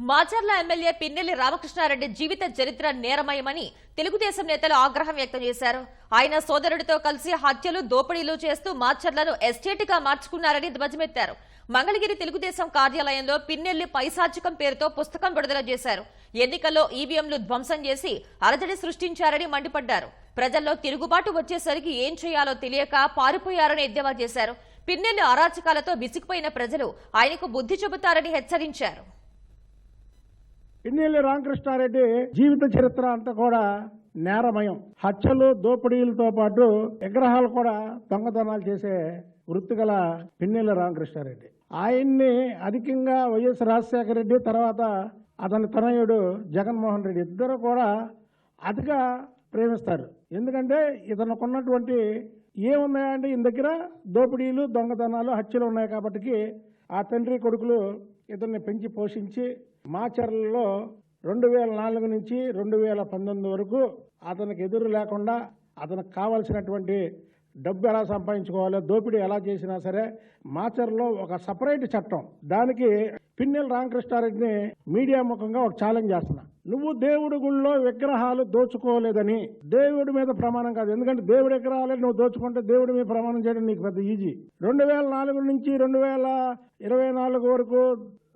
Macherla MLA Pinnelli Ramakrishna Reddy జీవిత చరిత్ర నేరమయమని తెలుగుదేశం నేతలు ఆగ్రహం వ్యక్తం చేశారు. ఆయన సోదరుడితో కలిసి హత్యలు దోపిడీలు చేస్తూ మాచర్లను ఎస్టేట్గా మార్చుకున్నారని ధ్వజమెత్తారు. మంగళగిరి తెలుగుదేశం కార్యాలయంలో పిన్నెల్లి పైశాచికం పేరుతో పుస్తకం విడుదల చేశారు. ఎన్నికల్లో ఈవీఎంలు ధ్వంసం చేసి అలజడి సృష్టించారని మండిపడ్డారు. ప్రజల్లో తిరుగుబాటు వచ్చేసరికి ఏం చేయాలో తెలియక పారిపోయారని ఎద్దేవా చేశారు. పిన్నెల్లి అరాచకాలతో విసిగిపోయిన ప్రజలు ఆయనకు బుద్ధి చెబుతారని హెచ్చరించారు. పిన్నెల్లి రామకృష్ణారెడ్డి జీవిత చరిత్ర అంతా కూడా నేరమయం. హత్యలు దోపిడీలతో పాటు విగ్రహాలు కూడా దొంగతనాలు చేసే వృత్తి గల పిన్నెల్లి రామకృష్ణారెడ్డి. ఆయన్ని అధికంగా వైఎస్ రాజశేఖర రెడ్డి తర్వాత అతని తనయుడు జగన్మోహన్ రెడ్డి ఇద్దరు కూడా అతిగా ప్రేమిస్తారు. ఎందుకంటే ఇతనుకున్నటువంటి ఏమున్నాయంటే ఈయన దగ్గర దోపిడీలు దొంగతనాలు హత్యలు ఉన్నాయి కాబట్టి ఆ తండ్రి కొడుకులు ఇతన్ని పెంచి పోషించి మాచర్లలో రెండు వేల నాలుగు నుంచి రెండు వేల పంతొమ్మిది వరకు అతనికి ఎదురు లేకుండా అతనికి కావాల్సినటువంటి డబ్బు ఎలా సంపాదించుకోవాలో దోపిడీ ఎలా చేసినా సరే మాచర్లో ఒక సపరేట్ చట్టం. దానికి పిన్నెల రామకృష్ణారెడ్డిని మీడియా ముఖంగా ఒక ఛాలెంజ్ చేస్తున్నా. నువ్వు దేవుడి గుళ్ళో విగ్రహాలు దోచుకోలేదని దేవుడి మీద ప్రమాణం కాదు. ఎందుకంటే దేవుడి విగ్రహాలే నువ్వు దోచుకుంటే దేవుడి మీద ప్రమాణం చేయడం నీకు పెద్ద ఈజీ రెండు వేల నాలుగు నుంచి రెండు వేల ఇరవై నాలుగు వరకు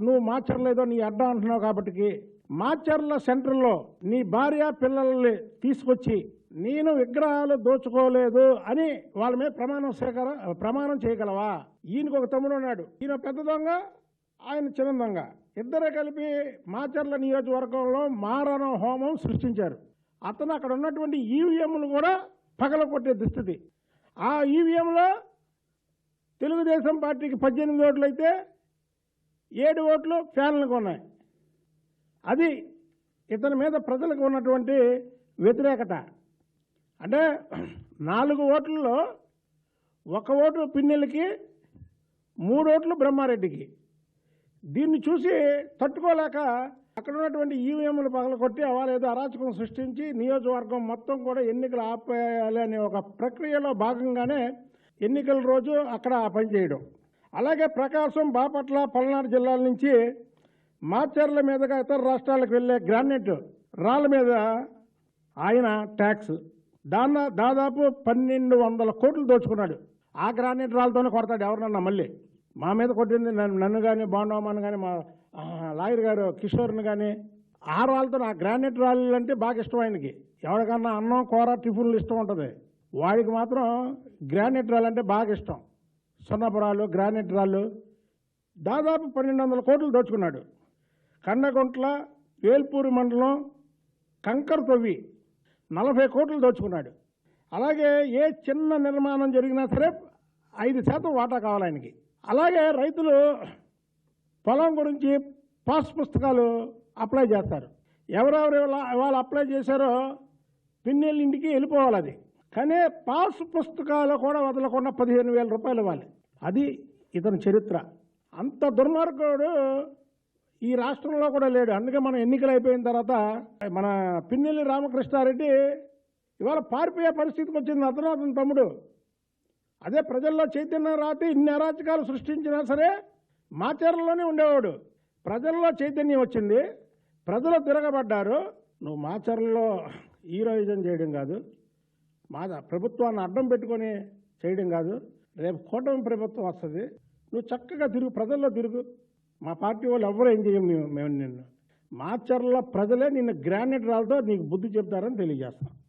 నువ్వు మార్చర్లేదో నీ అడ్డా అంటున్నావు కాబట్టి మాచర్ల సెంటర్లో నీ భార్య పిల్లల్ని తీసుకొచ్చి నేను విగ్రహాలు దోచుకోలేదు అని వాళ్ళ మీద ప్రమాణం స్వీకారం ప్రమాణం చేయగలవా? ఈయనకు ఒక తమ్ముడు ఉన్నాడు. ఈయన పెద్ద దొంగ ఆయన చిన్న దొంగ ఇద్దరే కలిపి మాచర్ల నియోజకవర్గంలో మారణ హోమం సృష్టించారు. అతను అక్కడ ఉన్నటువంటి ఈవీఎంలు కూడా పగలగొట్టే దుస్థితి. ఆ ఈవీఎంలో తెలుగుదేశం పార్టీకి పద్దెనిమిది ఓట్లు అయితే ఏడు ఓట్లు ఫ్యాన్లకు ఉన్నాయి. అది ఇతని మీద ప్రజలకు ఉన్నటువంటి వ్యతిరేకత. అంటే నాలుగు ఓట్లలో ఒక ఓటు పిన్నెలకి మూడు ఓట్లు బ్రహ్మారెడ్డికి. దీన్ని చూసి తట్టుకోలేక అక్కడ ఉన్నటువంటి ఈవీఎంలు పగలగొట్టి కొట్టి ఏదో అరాచకం సృష్టించి నియోజకవర్గం మొత్తం కూడా ఎన్నికలు ఆపేయాలి అనే ఒక ప్రక్రియలో భాగంగానే ఎన్నికల రోజు అక్కడ ఆ పని చేయడం. అలాగే ప్రకాశం బాపట్ల పల్నాడు జిల్లాల నుంచి మాచర్ల మీదుగా ఇతర రాష్ట్రాలకు వెళ్ళే గ్రానైట్ రాళ్ళ మీద ఆయన ట్యాక్స్. దాన్న దాదాపు పన్నెండు వందల కోట్లు దోచుకున్నాడు. ఆ గ్రానైట్ రాళ్ళతోనే కొడతాడు ఎవరినన్నా మళ్ళీ. మా మీద కొట్టింది నన్ను నన్ను కానీ బాండవమ్మని కానీ మా లాయర్ గారు కిషోర్ని కానీ ఆ రాళ్ళతో ఆ గ్రానైట్ రాళ్ళు అంటే బాగా ఇష్టం ఆయనకి ఎవరికన్నా అన్నం కూర టిఫిన్లు ఇష్టం ఉంటుంది. వాడికి మాత్రం గ్రానైట్ రాళ్ళు అంటే బాగా ఇష్టం. సున్నపురాలు గ్రానైట్ రాళ్ళు. దాదాపు పన్నెండు వందల కోట్లు దోచుకున్నాడు. కండగుంట్ల వేల్పూరి మండలం కంకర్ తొవ్వి నలభై కోట్లు దోచుకున్నాడు. అలాగే ఏ చిన్న నిర్మాణం జరిగినా సరే ఐదు శాతం వాటా కావాలి ఆయనకి. అలాగే రైతులు పొలం గురించి పాస్ పుస్తకాలు అప్లై చేస్తారు. ఎవరెవరు వాళ్ళు అప్లై చేశారో పిన్నెళ్ళ ఇంటికి వెళ్ళిపోవాలి అది. కానీ పాస్ పుస్తకాలు కూడా వదలకుండా పదిహేను వేల రూపాయలు ఇవ్వాలి. అది ఇతని చరిత్ర. అంత దుర్మార్గుడు ఈ రాష్ట్రంలో కూడా లేడు. అందుకే మనం ఎన్నికలు అయిపోయిన తర్వాత మన పిన్నెల్లి రామకృష్ణారెడ్డి ఇవాళ పారిపోయే పరిస్థితికి వచ్చింది అతను అతని తమ్ముడు. అదే ప్రజల్లో చైతన్యం రాతి ఇన్ని అరాచకాలు సృష్టించినా సరే మాచర్లలోనే ఉండేవాడు. ప్రజల్లో చైతన్యం వచ్చింది. ప్రజలు తిరగబడ్డారు. నువ్వు మాచర్లలో హీరోయిజం చేయడం కాదు. మా ప్రభుత్వాన్ని అడ్డం పెట్టుకొని చేయడం కాదు. రేపు కూటమి ప్రభుత్వం వస్తుంది. నువ్వు చక్కగా తిరుగు ప్రజల్లో తిరుగు. మా పార్టీ వాళ్ళు ఎవరు ఏం చేయం మేము మేము నిన్ను. మాచర్ల ప్రజలే నిన్ను గ్రానైట్ రాళ్ళతో నీకు బుద్ధి చెప్తారని తెలియజేస్తాం.